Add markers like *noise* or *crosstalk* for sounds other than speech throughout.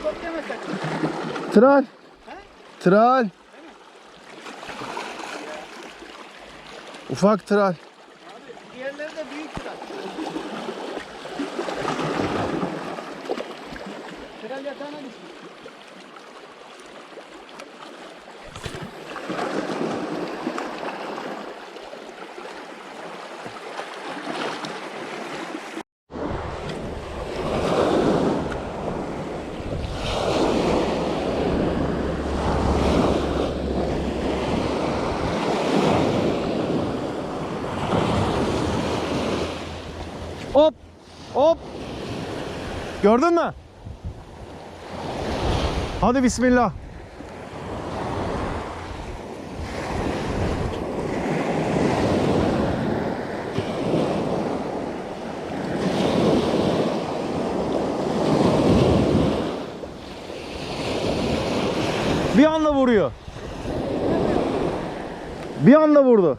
Ekop deme sakın. Tral. Tral. Ufak tral. Diğerleri de büyük kral. Kral yatağına düşmüş. Hop. Hop. Gördün mü? Hadi bismillah. Bir anda vuruyor. Bir anda vurdu.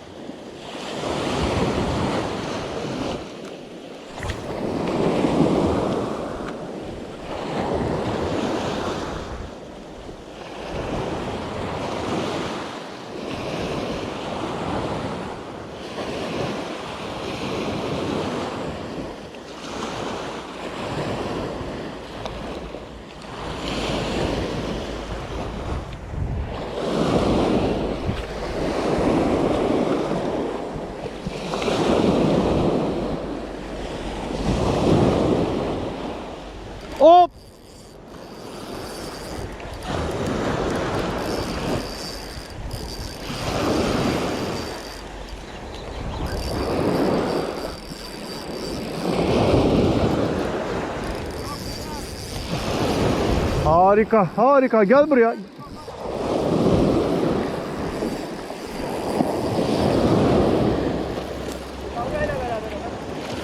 Harika, harika. Gel buraya.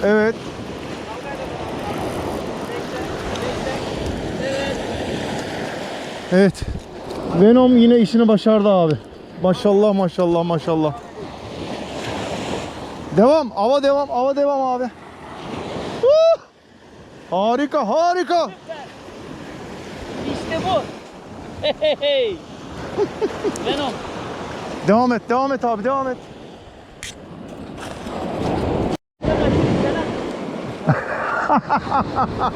Evet. Evet. Venom yine işini başardı abi. Maşallah maşallah maşallah. Devam. Ava devam. Ava devam abi. Huh! Harika harika. İşte bu. Hey hey hey. Venom. Devam et devam et abi devam et. *laughs*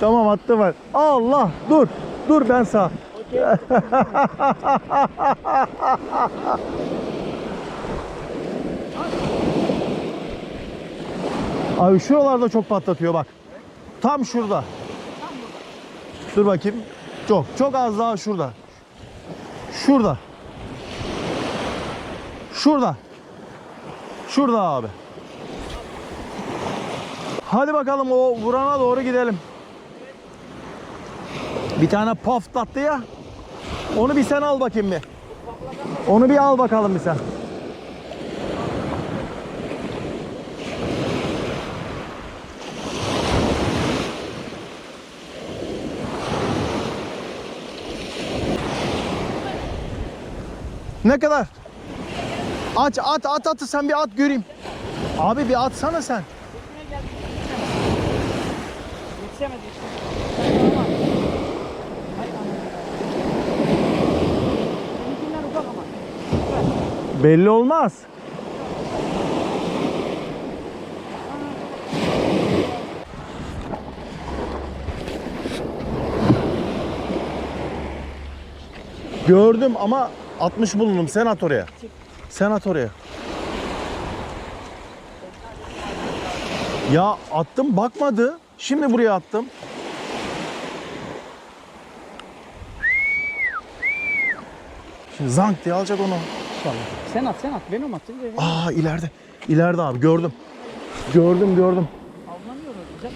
Tamam attım ben. Allah dur. Dur ben sağ. *laughs* Abi şuralarda çok patlatıyor bak. Tam şurada. Dur bakayım. Çok çok az daha şurada. Şurada. Şurada. Şurada abi. Hadi bakalım o vurana doğru gidelim. Bir tane patlattı ya. Onu bir sen al bakayım bir. Onu bir al bakalım bir sen. Ne kadar? Aç at at at sen bir at göreyim. Abi bir atsana sen. Belli olmaz. Gördüm ama 60 bulundum. Sen at oraya. Sen at oraya. Ya attım bakmadı. Şimdi buraya attım. Şimdi zank diye alacak onu. Sen at sen at. Venom at. Aa ileride. İleride abi gördüm. Gördüm gördüm. Avlanıyoruz güzel.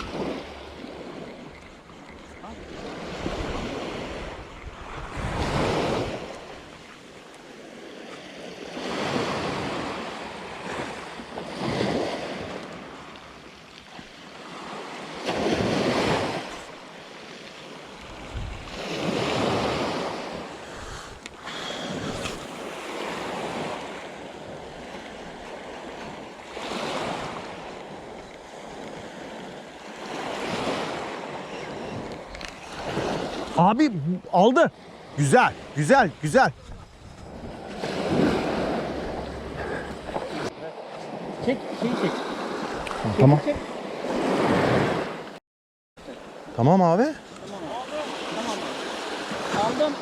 Abi aldı. Güzel, güzel, güzel. Çek, şeyi çek. Tamam. Çek. Tamam abi. Aldım.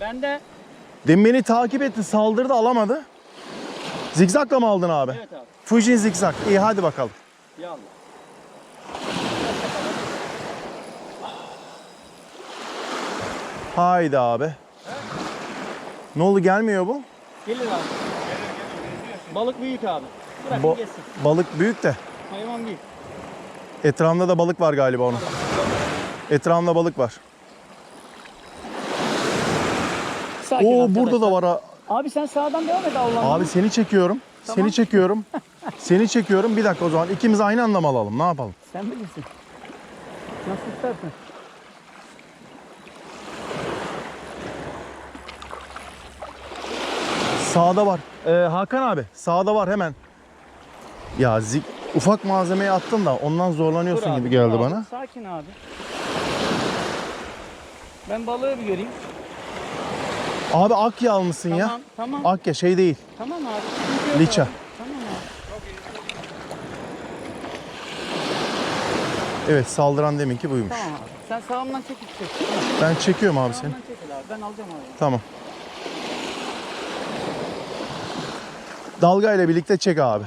Ben de Demin beni takip etti, saldırdı, alamadı. Zigzagla mı aldın abi? evet abi. Fujin zigzag. İyi hadi bakalım. Yallah. Haydi abi. Ne oldu gelmiyor bu? Gelir abi. Balık büyük abi. Bırakın Bo- geçsin. balık büyük de. Hayvan büyük. Etrafında da balık var galiba onun. Etrafında balık var. Sakin Oo arkadaşlar. burada da var. ha. Abi sen sağdan devam et Allah'ım. Abi seni çekiyorum. Tamam. Seni çekiyorum. *laughs* seni çekiyorum. Bir dakika o zaman ikimiz aynı anda mı alalım? Ne yapalım? Sen bilirsin. Nasıl istersen. Sağda var. Ee, Hakan abi sağda var hemen. Ya zik ufak malzemeyi attın da ondan zorlanıyorsun Dur abi, gibi geldi dur abi. bana. Sakin abi. Ben balığı bir göreyim. Abi akya almışsın Tamam, ya. tamam. Akya şey değil. Tamam abi. sıkıntı yok Liça. abi. Tamam abi. Evet saldıran deminki buymuş. Tamam abi. Sen sağımdan çek çek. Ben çekiyorum abi seni. Sağımdan çekil abi. Ben alacağım abi. Tamam. Dalga ile birlikte çek abi.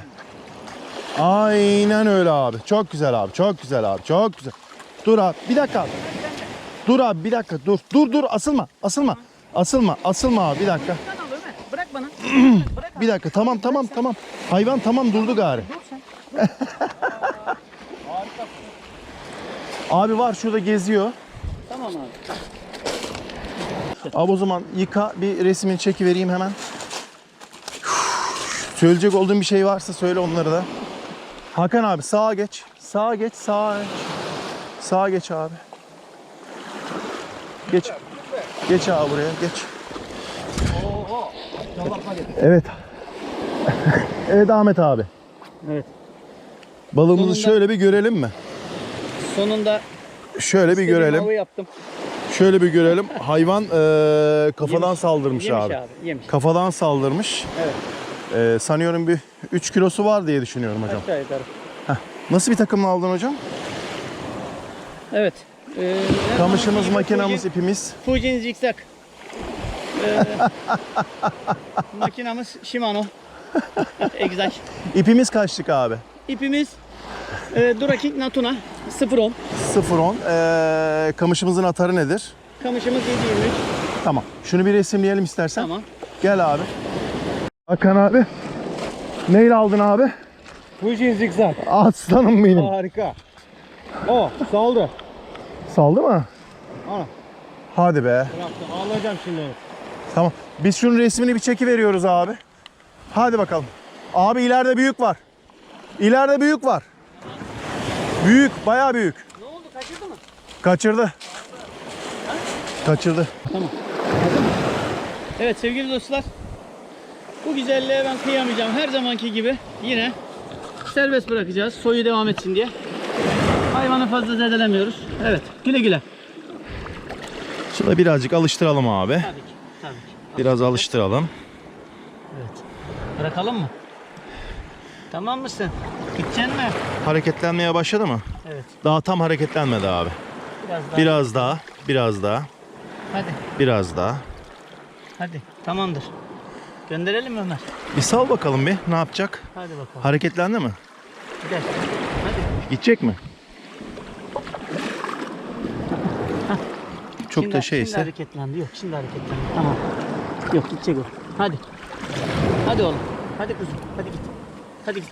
Aynen öyle abi. Çok güzel abi. Çok güzel abi. Çok güzel. Dur abi. Bir dakika abi. Dur abi bir dakika. Dur. Dur dur. Asılma. Asılma. Asılma. Asılma abi. Bir dakika. Bırak bana. *clears throat* Bir dakika. Tamam tamam tamam. Hayvan tamam durdu gari. *laughs* Abi var şurada geziyor. Tamam abi. Abi o zaman yıka bir resmini çekivereyim hemen. Söyleyecek olduğun bir şey varsa söyle onları da. Hakan abi sağa geç. Sağa geç, sağa geç. Sağa geç abi. Geç. Geç abi buraya, geç. Evet. *laughs* evet Ahmet abi. Evet. Balığımızı Sonunda- şöyle bir görelim mi? Sonunda Şöyle bir istediğim görelim. avı yaptım. Şöyle bir görelim. Hayvan eee, kafadan saldırmış Yemiş abi. abi. Yemiş. Kafadan saldırmış. Evet. Ee, sanıyorum bir 3 kilosu var diye düşünüyorum hocam. Aşağı yukarı. Nasıl bir takımla aldın hocam? Evet. Ee, Kamışımız, makinamız, Fujin- ipimiz. Fujin zikzak. *laughs* Ee, makinamız Shimano. *laughs* Egzaj. İpimiz kaçlık abi? İpimiz e, Duraking Natuna 0.10. 0.10. Ee, kamışımızın atarı nedir? Kamışımız 7.23. Tamam. Şunu bir resimleyelim istersen. Tamam. Gel abi. Hakan abi. Neyle aldın abi? Fujin zigzag. Aslanım benim. Harika. O saldı. Saldı mı? Ana. Hadi be. Bıraktım. Ağlayacağım şimdi. Tamam. Biz şunun resmini bir çekiveriyoruz abi. Hadi bakalım. Abi ileride büyük var. İleride büyük var. Büyük, bayağı büyük. Ne oldu kaçırdı mı? Kaçırdı. Kaçırdı. Evet sevgili dostlar. Bu güzelliğe ben kıyamayacağım. Her zamanki gibi yine serbest bırakacağız. Soyu devam etsin diye. Hayvanı fazla zedelemiyoruz. Evet güle güle. Şurada birazcık alıştıralım abi. Tabii ki. Tabii ki. Biraz alıştıralım. Evet. Bırakalım mı? Tamam mısın? Gideceksin mi? Hareketlenmeye başladı mı? Evet. Daha tam hareketlenmedi abi. Biraz daha. Biraz daha, biraz daha, Hadi. biraz daha. Hadi. Tamamdır. Gönderelim mi Ömer? Bir sal bakalım bir. Ne yapacak? Hadi bakalım. Hareketlendi mi? Gidelim. Hadi. Gidecek mi? Çok Şimdi- da Şimdi şeyse. hareketlendi. Yok şimdi hareketlendi. Tamam. Yok gidecek o. Hadi. Hadi oğlum. Hadi kuzum. Hadi git. Hadi git.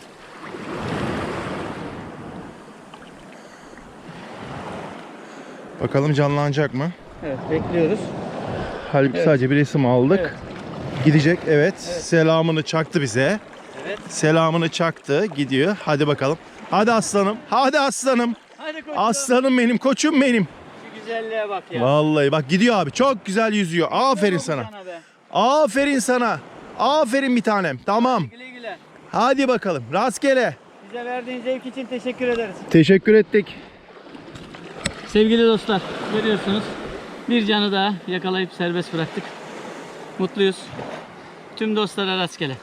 Bakalım canlanacak mı? Evet bekliyoruz. Halbuki Evet. sadece bir resim aldık. Evet. Gidecek evet. Selamını çaktı bize. Evet. Selamını çaktı. Gidiyor. Hadi bakalım. Hadi aslanım. Hadi aslanım. Hadi koçum. Aslanım benim. Koçum benim. Şu güzelliğe bak ya. Vallahi bak gidiyor abi. Çok güzel yüzüyor. Aferin sana. be. Aferin sana. Aferin bir tanem. Tamam. Güle güle. Hadi bakalım. Rastgele. Bize verdiğin zevk için teşekkür ederiz. Teşekkür ettik. Sevgili dostlar görüyorsunuz Bir canı daha yakalayıp serbest bıraktık. Mutluyuz. Tüm dostlara rastgele.